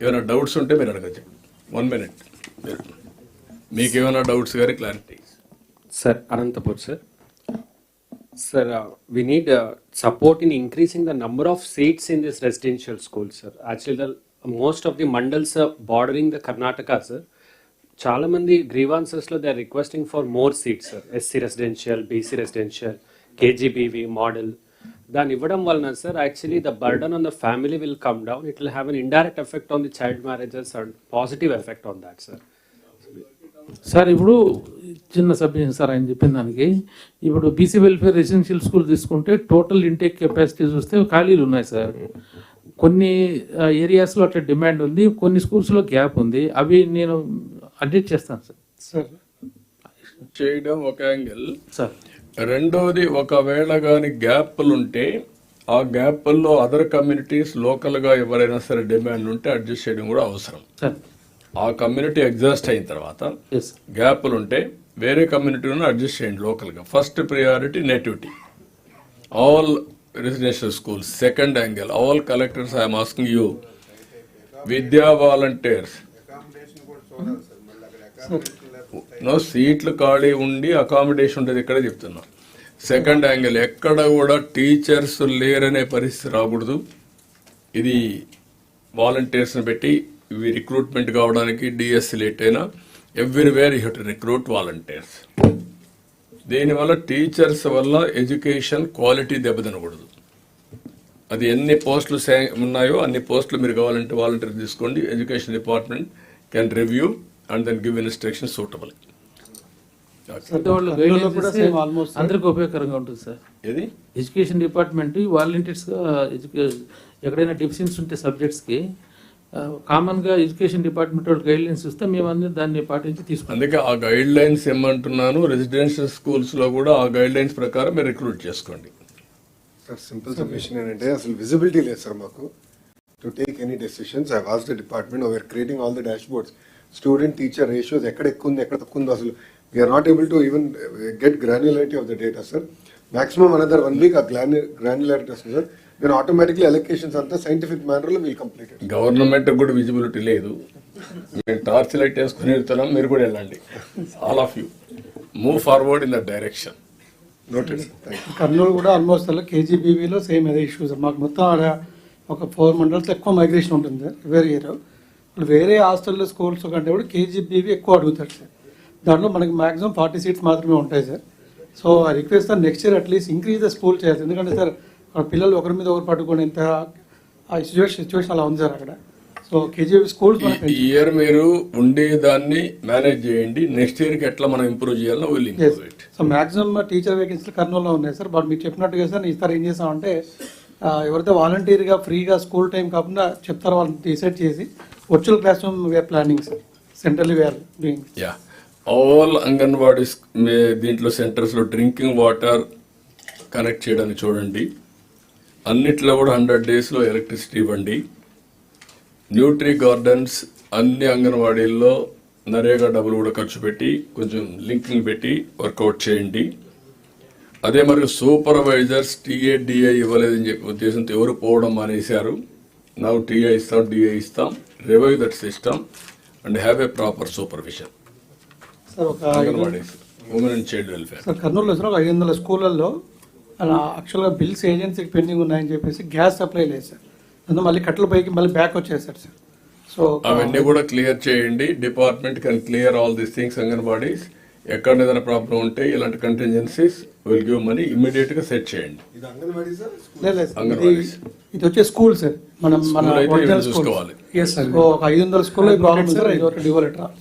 ఏమైనా డౌట్స్ ఉంటే మీరు అడగచ్చు. వన్ మినిట్ మీకు ఏమైనా డౌట్స్ గారి clarity sir Anantapur sir sir we need support in increasing the number of seats in this residential school sir actual the most of the mandals bordering the Karnataka sir చాలా చాలామంది గ్రీవాన్సెస్లో they are requesting for more seats sir SC residential BC residential KGBV model దాన్ని ఇవ్వడం వలన sir actually the burden on the family will come down it will have an indirect effect on the child marriages and positive effect on that sir sir ఇప్పుడు చిన్న subject sir ఆయన చెప్పిన దానికి ఇప్పుడు BC welfare residential school తీసుకుంటే total intake capacity చూస్తే ఖాళీలు ఉన్నాయి సార్ కొన్ని ఏరియాస్లో అట్లా డిమాండ్ ఉంది కొన్ని స్కూల్స్లో గ్యాప్ ఉంది. అవి నేను అడ్జస్ట్ చేస్తాను సార్ సార్ చేయడం ఒక యాంగిల్ సార్ రెండోది ఒకవేళ కానీ గ్యాప్లు ఉంటే ఆ గ్యాప్ల్లో అదర్ కమ్యూనిటీస్ లోకల్గా ఎవరైనా సరే డిమాండ్ ఉంటే అడ్జస్ట్ చేయడం కూడా అవసరం. సార్. ఆ కమ్యూనిటీ ఎగ్జాస్ట్ అయిన తర్వాత గ్యాప్లు ఉంటే వేరే కమ్యూనిటీలను అడ్జస్ట్ చేయండి లోకల్గా. First priority nativity all residential schools second angle all collectors I'm asking you Vidya volunteers no సీట్లు ఖాళీ ఉండి అకామిడేషన్ ఉండేది ఇక్కడే చెప్తున్నా. సెకండ్ యాంగిల్ ఎక్కడ కూడా టీచర్స్ లేరనే పరిస్థితి రాకూడదు. ఇది వాలంటీర్స్ని పెట్టి ఇవి రిక్రూట్మెంట్ కావడానికి డిఎస్సి లేట్ అయినా everywhere you to recruit volunteers దీనివల్ల టీచర్స్ వల్ల ఎడ్యుకేషన్ క్వాలిటీ దెబ్బతినకూడదు. అది ఎన్ని పోస్టులు ఉన్నాయో అన్ని పోస్టులు మీరు కావాలంటే వాలంటీర్ తీసుకోండి. Education department can review and then give instruction suitable. అందరికీ ఉపయోగకరంగా ఉంటుంది సార్ ఇది ఎడ్యుకేషన్ డిపార్ట్మెంట్ వాలంటీర్స్గా ఎక్కడైనా డెఫిషియన్స్ ఉంటే సబ్జెక్ట్స్కి కామన్గా ఎడ్యుకేషన్ డిపార్ట్మెంట్ వాళ్ళు గైడ్లైన్స్ ఇస్తే మేము అందరం దాన్ని పాటించి తీసుకుంటాం. అందుకే ఆ గైడ్ లైన్స్ ఏమంటున్నాను రెసిడెన్షియల్ స్కూల్స్లో కూడా ఆ గైడ్ లైన్స్ ప్రకారం మీరు రిక్రూట్ చేసుకోండి. సార్ సింపుల్ సబ్మిషన్ ఏంటంటే అసలు విజిబిలిటీ లేదు సార్ మాకు. To take any decisions I was the department we're creating all the dashboards student teacher ratios ఎక్కడ ఎక్కువ ఉంది ఎక్కడ తక్కువ ఉందో అసలు. We're not able to even get granularity of the data sir maximum another one week ఆ granularity వస్తుంది sir నేను ఆటోమేటిక్లీ అలొకేషన్స్ అంతా సైంటిఫిక్ మేనర్లో వీల్ కంప్లీట్ గవర్నమెంట్ కూడా విజిబిలిటీ లేదు. మేము టార్చ్ లైట్ వేసుకుని వెళ్తున్నాం మీరు కూడా వెళ్ళండి. All of you move forward in the direction Kurnool కూడా ఆల్మోస్ట్ అలా కేజీబీవీలో సేమ్ అదే ఇష్యూస్ మాకు మొత్తం ఆడ ఒక ఫోర్ మండల్స్ ఎక్కువ మైగ్రేషన్ ఉంటుంది సార్ వేరే ఇయర్ వేరే హాస్టల్లో స్కూల్స్ కంటే కూడా కేజీబీవీ ఎక్కువ అడుగుతారు సార్. దాంట్లో మనకి మాక్సిమం ఫార్టీ సీట్స్ మాత్రమే ఉంటాయి sir. So I request sir next year at least increase the school చేయాలి. ఎందుకంటే సార్ పిల్లలు ఒకరి మీద ఒకరు పట్టుకొని ఇంత ఆ సిచ్యువేషన్ సిచ్యువేషన్ అలా ఉంది సార్ అక్కడ. సో కేజీబీ స్కూల్స్ ఈ ఇయర్ మీరు ఉండేదాన్ని మేనేజ్ చేయండి. నెక్స్ట్ ఇయర్కి ఎట్లా మనం ఇంప్రూవ్ చేయాలో ఇట్ సో మాక్సిమం టీచర్ వేకెన్సీలు కర్నూలులో ఉన్నాయి సార్. బట్ మీరు చెప్పినట్టుగా సార్ ఈసారి ఏం చేసామంటే ఆ, ఎవరైతే వాలంటీర్గా ఫ్రీగా స్కూల్ టైం కాకుండా చెప్తారో వాళ్ళని డిసైడ్ చేసి virtual classroom planning central where yeah. All anganwadis దీంట్లో సెంటర్స్లో డ్రింకింగ్ వాటర్ కనెక్ట్ చేయడానికి చూడండి. అన్నిట్లో కూడా హండ్రెడ్ డేస్లో ఎలక్ట్రిసిటీ ఇవ్వండి. న్యూట్రీ గార్డెన్స్ అన్ని అంగన్వాడీల్లో నరేగా డబ్బులు కూడా ఖర్చు పెట్టి కొంచెం లింకింగ్ పెట్టి వర్కౌట్ చేయండి. అదే మరి సూపర్వైజర్స్ టీఏ డిఐ ఇవ్వలేదని చెప్పి ఉద్దేశంతో ఎవరు పోవడం మానేశారు. నాకు టీఏ ఇస్తాం డిఐ ఇస్తాం. Revive that system and have a proper supervision women and child welfare sir కర్నూలులో సార్ ఒక ఐదు వందల స్కూళ్ళల్లో అలా యాక్చువల్గా బిల్స్ ఏజెన్సీకి పెండింగ్ ఉన్నాయని చెప్పేసి గ్యాస్ సప్లై లేదు సార్ అందులో మళ్ళీ కట్టెల పైకి మళ్ళీ బ్యాక్ వచ్చేసారు సార్ సో అవన్నీ కూడా క్లియర్ చేయండి. Department can clear all these things anganwadis ఎక్కడ ఏదైనా ప్రాబ్లం ఉంటే ఇలాంటి కంటింజెన్సీస్ విల్ గివ్ మనీ ఇమీడియట్గా సెట్ చేయండి. ఇది అంగన్వాడీ సార్? లేదు లేదు సార్. ఇది అంగన్వాడీస్. ఇది వచ్చే స్కూల్ సార్. మనం మన స్కూల్. చూసుకోవాలి. ఒక ఐదు వందల స్కూల్లో ఈ ప్రాబ్లం సార్. ఇది ఒకటి డివోలేటర్